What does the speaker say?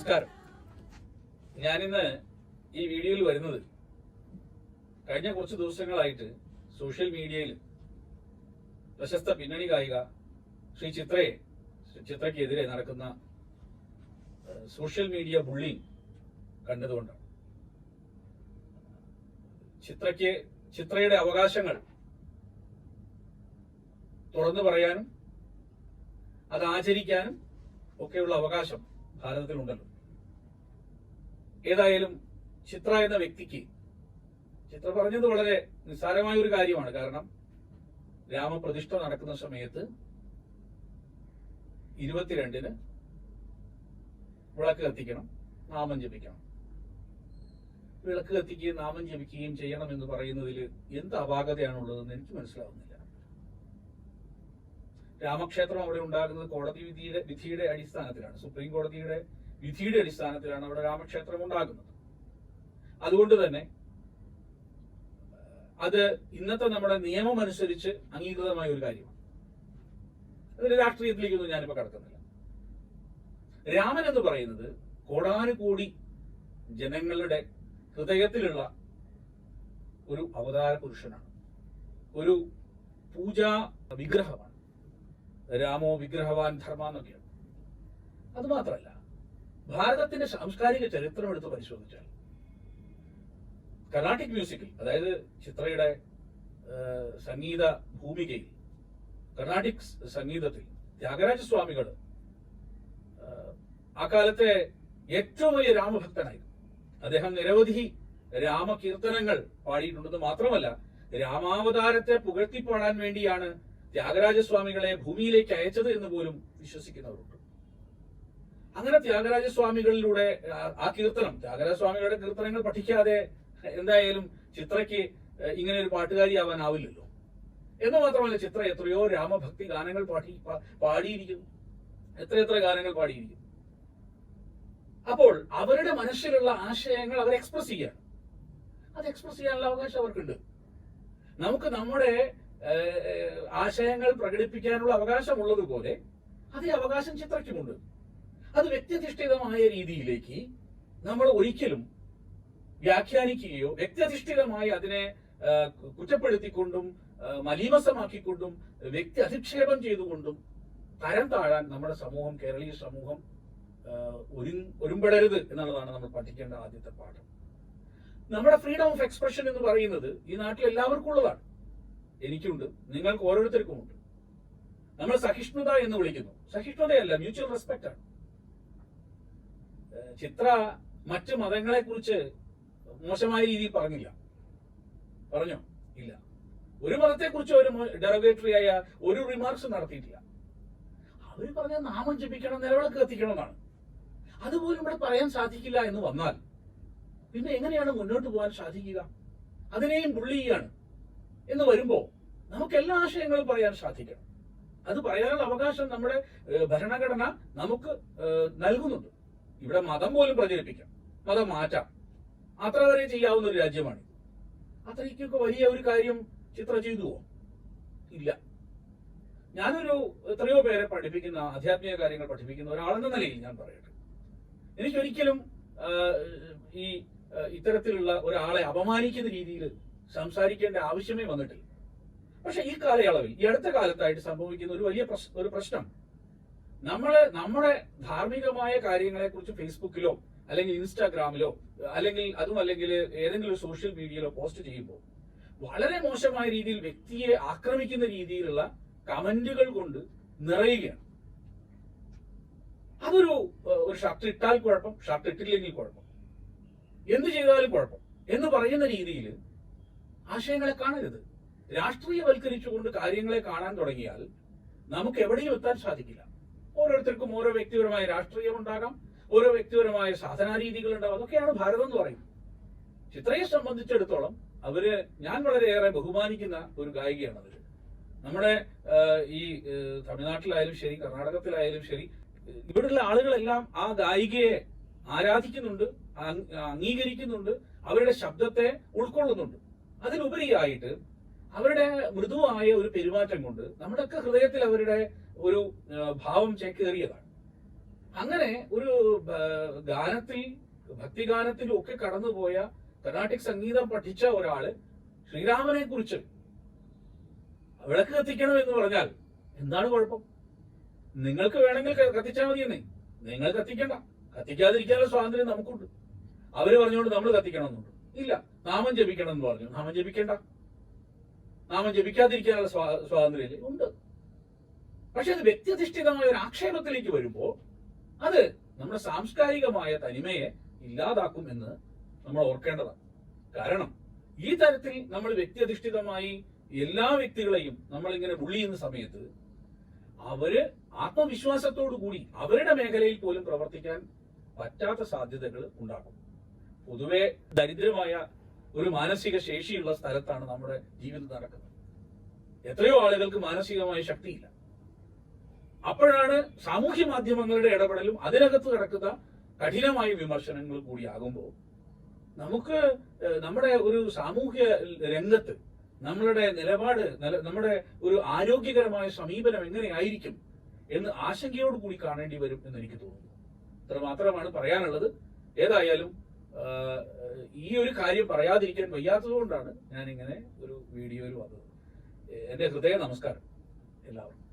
നമസ്കാരം. ഞാനിന്ന് ഈ വീഡിയോയിൽ വരുന്നത് കഴിഞ്ഞ കുറച്ച് ദിവസങ്ങളായിട്ട് സോഷ്യൽ മീഡിയയിൽ പ്രശസ്ത പിന്നണി ഗായിക ശ്രീ ചിത്രയെ ചിത്രയ്ക്കെതിരെ നടക്കുന്ന സോഷ്യൽ മീഡിയ ബുള്ളിങ് കണ്ടതുകൊണ്ടാണ്. ചിത്രയ്ക്ക് ചിത്രയുടെ അവകാശങ്ങൾ തുറന്നു പറയാനും അത് ആചരിക്കാനും ഒക്കെയുള്ള അവകാശം ഭാരതത്തിലുണ്ടല്ലോ. ഏതായാലും ചിത്ര എന്ന വ്യക്തിക്ക് ചിത്ര പറഞ്ഞത് വളരെ നിസ്സാരമായ ഒരു കാര്യമാണ്. കാരണം രാമപ്രതിഷ്ഠ നടക്കുന്ന സമയത്ത് ഇരുപത്തിരണ്ടിന് വിളക്ക് കത്തിക്കണം നാമം ജപിക്കണം. വിളക്ക് കത്തിക്കുകയും നാമം ജപിക്കുകയും ചെയ്യണം എന്ന് പറയുന്നതിൽ എന്ത് അപാകതയാണുള്ളതെന്ന് എനിക്ക് മനസ്സിലാവുന്നില്ല. രാമക്ഷേത്രം അവിടെ ഉണ്ടാകുന്നത് കോടതി വിധിയുടെ വിധിയുടെ അടിസ്ഥാനത്തിലാണ്. സുപ്രീം കോടതിയുടെ വിധിയുടെ അടിസ്ഥാനത്തിലാണ് അവിടെ രാമക്ഷേത്രം ഉണ്ടാകുന്നത്. അതുകൊണ്ട് തന്നെ അത് ഇന്നത്തെ നമ്മുടെ നിയമം അനുസരിച്ച് അംഗീകൃതമായ ഒരു കാര്യമാണ്. അതിന് രാഷ്ട്രീയത്തിലേക്കൊന്നും ഞാനിപ്പോ കടക്കുന്നില്ല. രാമൻ എന്ന് പറയുന്നത് കോടാനുകൂടി ജനങ്ങളുടെ ഹൃദയത്തിലുള്ള ഒരു അവതാര പുരുഷനാണ് ഒരു പൂജാ വിഗ്രഹമാണ്. രാമോ വിഗ്രഹവാൻ ധർമ്മ എന്നൊക്കെയാണ്. അത് മാത്രമല്ല ഭാരതത്തിന്റെ സാംസ്കാരിക ചരിത്രം എടുത്ത് പരിശോധിച്ചാൽ കർണാട്ടിക് മ്യൂസിക്കിൽ അതായത് ചിത്രയുടെ സംഗീത ഭൂമികയിൽ കർണാട്ടിക് സംഗീതത്തിൽ ത്യാഗരാജ സ്വാമികൾ ആ കാലത്തെ ഏറ്റവും വലിയ രാമഭക്തനായിരുന്നു. അദ്ദേഹം നിരവധി രാമകീർത്തനങ്ങൾ പാടിയിട്ടുണ്ടെന്ന് മാത്രമല്ല രാമാവതാരത്തെ പുകഴ്ത്തിപ്പാടാൻ വേണ്ടിയാണ് ത്യാഗരാജസ്വാമികളെ ഭൂമിയിലേക്ക് അയച്ചത് എന്ന് പോലും വിശ്വസിക്കുന്നവരുണ്ട്. അങ്ങനെ ത്യാഗരാജസ്വാമികളിലൂടെ ആ- കീർത്തനം ത്യാഗരാജസ്വാമികളുടെ കീർത്തനങ്ങൾ പഠിക്കാതെ എന്തായാലും ചിത്രയ്ക്ക് ഇങ്ങനെ ഒരു പാട്ടുകാരിയാവാനാവില്ലല്ലോ. എന്ന് മാത്രമല്ല ചിത്ര എത്രയോ രാമഭക്തി ഗാനങ്ങൾ പാടി പാടിയിരിക്കുന്നു. എത്രയെത്ര ഗാനങ്ങൾ പാടിയിരിക്കുന്നു. അപ്പോൾ അവരുടെ മനസ്സിലുള്ള ആശയങ്ങൾ അവർ എക്സ്പ്രസ് ചെയ്യാണ്. അത് എക്സ്പ്രസ് ചെയ്യാനുള്ള അവകാശം അവർക്കുണ്ട്. നമുക്ക് നമ്മുടെ ആശയങ്ങൾ പ്രകടിപ്പിക്കാനുള്ള അവകാശമുള്ളതുപോലെ അതേ അവകാശം ചിത്രയ്ക്കുമുണ്ട്. അത് വ്യക്തിയധിഷ്ഠിതമായ രീതിയിലേക്ക് നമ്മൾ ഒരിക്കലും വ്യാഖ്യാനിക്കുകയോ വ്യക്തിയധിഷ്ഠിതമായി അതിനെ കുറ്റപ്പെടുത്തിക്കൊണ്ടും മലീമസമാക്കിക്കൊണ്ടും വ്യക്തി അധിക്ഷേപം ചെയ്തുകൊണ്ടും തരം താഴാൻ നമ്മുടെ സമൂഹം കേരളീയ സമൂഹം ഒരു- ഒരുമ്പെടരുത് എന്നുള്ളതാണ് നമ്മൾ പഠിക്കേണ്ട ആദ്യത്തെ പാഠം. നമ്മുടെ ഫ്രീഡം ഓഫ് എക്സ്പ്രഷൻ എന്ന് പറയുന്നത് ഈ നാട്ടിൽ എല്ലാവർക്കും ഉള്ളതാണ്. എനിക്കുണ്ട് നിങ്ങൾക്ക് ഓരോരുത്തർക്കുമുണ്ട്. നമ്മൾ സഹിഷ്ണുത എന്ന് വിളിക്കുന്നു. സഹിഷ്ണുതയല്ല മ്യൂച്വൽ റെസ്പെക്ട് ആണ്. ചിത്ര മറ്റു മതങ്ങളെ കുറിച്ച് മോശമായ രീതിയിൽ പറഞ്ഞില്ല. പറഞ്ഞോ? ഇല്ല. ഒരു മതത്തെ കുറിച്ച് ഒരു ഡെറവേറ്ററി ആയ ഒരു റിമാർക്സ് നടത്തിയിട്ടില്ല. അവർ പറഞ്ഞ നാമം ജപിക്കണം നിലവിളക്ക് കത്തിക്കണം എന്നാണ്. അതുപോലും ഇവിടെ പറയാൻ സാധിക്കില്ല എന്ന് വന്നാൽ പിന്നെ എങ്ങനെയാണ് മുന്നോട്ട് പോകാൻ സാധിക്കുക? അതിനെയും ചെയ്യാണ്. എന്ന് വരുമ്പോൾ നമുക്ക് എല്ലാ ആശയങ്ങളും പറയാൻ സാധിക്കണം. അത് പറയാനുള്ള അവകാശം നമ്മുടെ ഭരണഘടന നമുക്ക് നൽകുന്നുണ്ട്. ഇവിടെ മതം പോലും പ്രചരിപ്പിക്കാം. മതം മാറ്റാം. അത്ര വരെ ചെയ്യാവുന്ന ഒരു രാജ്യമാണ് അത്രയ്ക്കൊക്കെ വലിയ ഒരു കാര്യം ചിത്ര ചെയ്തുവോ? ഇല്ല. ഞാനൊരു എത്രയോ പേരെ പഠിപ്പിക്കുന്ന ആധ്യാത്മിക കാര്യങ്ങൾ പഠിപ്പിക്കുന്ന ഒരാളെന്ന നിലയിൽ ഞാൻ പറയട്ടെ. എനിക്കൊരിക്കലും ഈ ഇത്തരത്തിലുള്ള ഒരാളെ അപമാനിക്കുന്ന രീതിയിൽ സംസാരിക്കേണ്ട ആവശ്യമേ വന്നിട്ടില്ല. പക്ഷെ ഈ കാലയളവിൽ ഈ അടുത്ത കാലത്തായിട്ട് സംഭവിക്കുന്ന ഒരു വലിയ ഒരു പ്രശ്നം നമ്മൾ നമ്മുടെ ധാർമ്മികമായ കാര്യങ്ങളെ കുറിച്ച് ഫേസ്ബുക്കിലോ അല്ലെങ്കിൽ ഇൻസ്റ്റാഗ്രാമിലോ അല്ലെങ്കിൽ അതും അല്ലെങ്കിൽ ഏതെങ്കിലും സോഷ്യൽ മീഡിയയിലോ പോസ്റ്റ് ചെയ്യുമ്പോൾ വളരെ മോശമായ രീതിയിൽ വ്യക്തിയെ ആക്രമിക്കുന്ന രീതിയിലുള്ള കമന്റുകൾ കൊണ്ട് നിറയുകയാണ്. അതൊരു ഒരു ഷർട്ട് ഇട്ടാൽ കുഴപ്പം ഷർട്ട് ഇട്ടില്ലെങ്കിൽ കുഴപ്പം. എന്ത് ചെയ്താലും കുഴപ്പം. എന്ന് പറയുന്ന രീതിയിൽ ആശയങ്ങളെ കാണരുത്. രാഷ്ട്രീയവൽക്കരിച്ചുകൊണ്ട് കാര്യങ്ങളെ കാണാൻ തുടങ്ങിയാൽ നമുക്ക് എവിടെയും എത്താൻ സാധിക്കില്ല. ഓരോരുത്തർക്കും ഓരോ വ്യക്തിപരമായ രാഷ്ട്രീയം ഉണ്ടാകാം ഓരോ വ്യക്തിപരമായ സാധനാ രീതികൾ ഉണ്ടാകും. അതൊക്കെയാണ് ഭാരതം എന്ന് പറയുന്നത്. ചിത്രയെ സംബന്ധിച്ചിടത്തോളം അവർ ഞാൻ വളരെയേറെ ബഹുമാനിക്കുന്ന ഒരു ഗായികയാണ് അവർ. നമ്മുടെ ഈ തമിഴ്നാട്ടിലായാലും ശരി കർണാടകത്തിലായാലും ശരി ഇവിടെയുള്ള ആളുകളെല്ലാം ആ ഗായികയെ ആരാധിക്കുന്നുണ്ട് അംഗീകരിക്കുന്നുണ്ട് അവരുടെ ശബ്ദത്തെ ഉൾക്കൊള്ളുന്നുണ്ട്. അതിലുപരിയായിട്ട് അവരുടെ മൃദുവായ ഒരു പെരുമാറ്റം കൊണ്ട് നമ്മുടെയൊക്കെ ഹൃദയത്തിൽ അവരുടെ ഒരു ഭാവം ചേക്കേറിയതാണ്. അങ്ങനെ ഒരു ഗാനത്തിൽ ഭക്തിഗാനത്തിലും ഒക്കെ കടന്നുപോയ കർണാട്ടിക് സംഗീതം പഠിച്ച ഒരാൾ ശ്രീരാമനെ കുറിച്ച് വിളക്ക് കത്തിക്കണം എന്ന് പറഞ്ഞാൽ എന്താണ് കുഴപ്പം? നിങ്ങൾക്ക് വേണമെങ്കിൽ കത്തിച്ചാൽ മതിയെന്നേ. നിങ്ങൾ കത്തിക്കണ്ട. കത്തിക്കാതിരിക്കാനുള്ള സ്വാതന്ത്ര്യം നമുക്കുണ്ട്. അവർ പറഞ്ഞുകൊണ്ട് നമ്മൾ കത്തിക്കണമെന്നുണ്ട്. ഇല്ല നാമം ജപിക്കണം എന്ന് പറഞ്ഞു. നാമം ജപിക്കണ്ട. നാമം ജപിക്കാതിരിക്കാനുള്ള സ്വാ- സ്വാതന്ത്ര്യം? ഉണ്ട്. പക്ഷെ അത് വ്യക്തിയധിഷ്ഠിതമായ ഒരു ആക്ഷേപത്തിലേക്ക് വരുമ്പോൾ അത് നമ്മുടെ സാംസ്കാരികമായ തനിമയെ ഇല്ലാതാക്കും എന്ന് നമ്മൾ ഓർക്കേണ്ടതാണ്. കാരണം ഈ തരത്തിൽ നമ്മൾ വ്യക്തിയധിഷ്ഠിതമായി എല്ലാ വ്യക്തികളെയും നമ്മൾ ഇങ്ങനെ ബുള്ളി സമയത്ത് അവർ ആത്മവിശ്വാസത്തോടു കൂടി അവരുടെ മേഖലയിൽ പോലും പ്രവർത്തിക്കാൻ പറ്റാത്ത സാധ്യതകൾ ഉണ്ടാകും പൊതുവെ ദരിദ്രമായ ഒരു മാനസിക ശേഷിയുള്ള സ്ഥലത്താണ് നമ്മുടെ ജീവിതം നടക്കുന്നത്. എത്രയോ ആളുകൾക്ക് മാനസികമായ ശക്തിയില്ല. അപ്പോഴാണ് സാമൂഹ്യ മാധ്യമങ്ങളുടെ ഇടപെടലും അതിനകത്ത് കിടക്കുന്ന കഠിനമായ വിമർശനങ്ങൾ കൂടിയാകുമ്പോൾ നമുക്ക് നമ്മുടെ ഒരു സാമൂഹ്യ രംഗത്ത് നമ്മളുടെ നിലപാട് നമ്മുടെ ഒരു ആരോഗ്യകരമായ സമീപനം എങ്ങനെയായിരിക്കും എന്ന് ആശങ്കയോട് കൂടി കാണേണ്ടി വരും എന്ന് എനിക്ക് തോന്നുന്നു. ഇത്ര മാത്രമാണ് പറയാനുള്ളത്. ഏതായാലും ഈ ഒരു കാര്യം പറയാതിരിക്കാൻ വയ്യാത്തത് കൊണ്ടാണ് ഞാൻ ഇങ്ങനെ ഒരു വീഡിയോയിൽ വന്നത്. എന്റെ ഹൃദയ നമസ്കാരം. എല്ലാവർക്കും.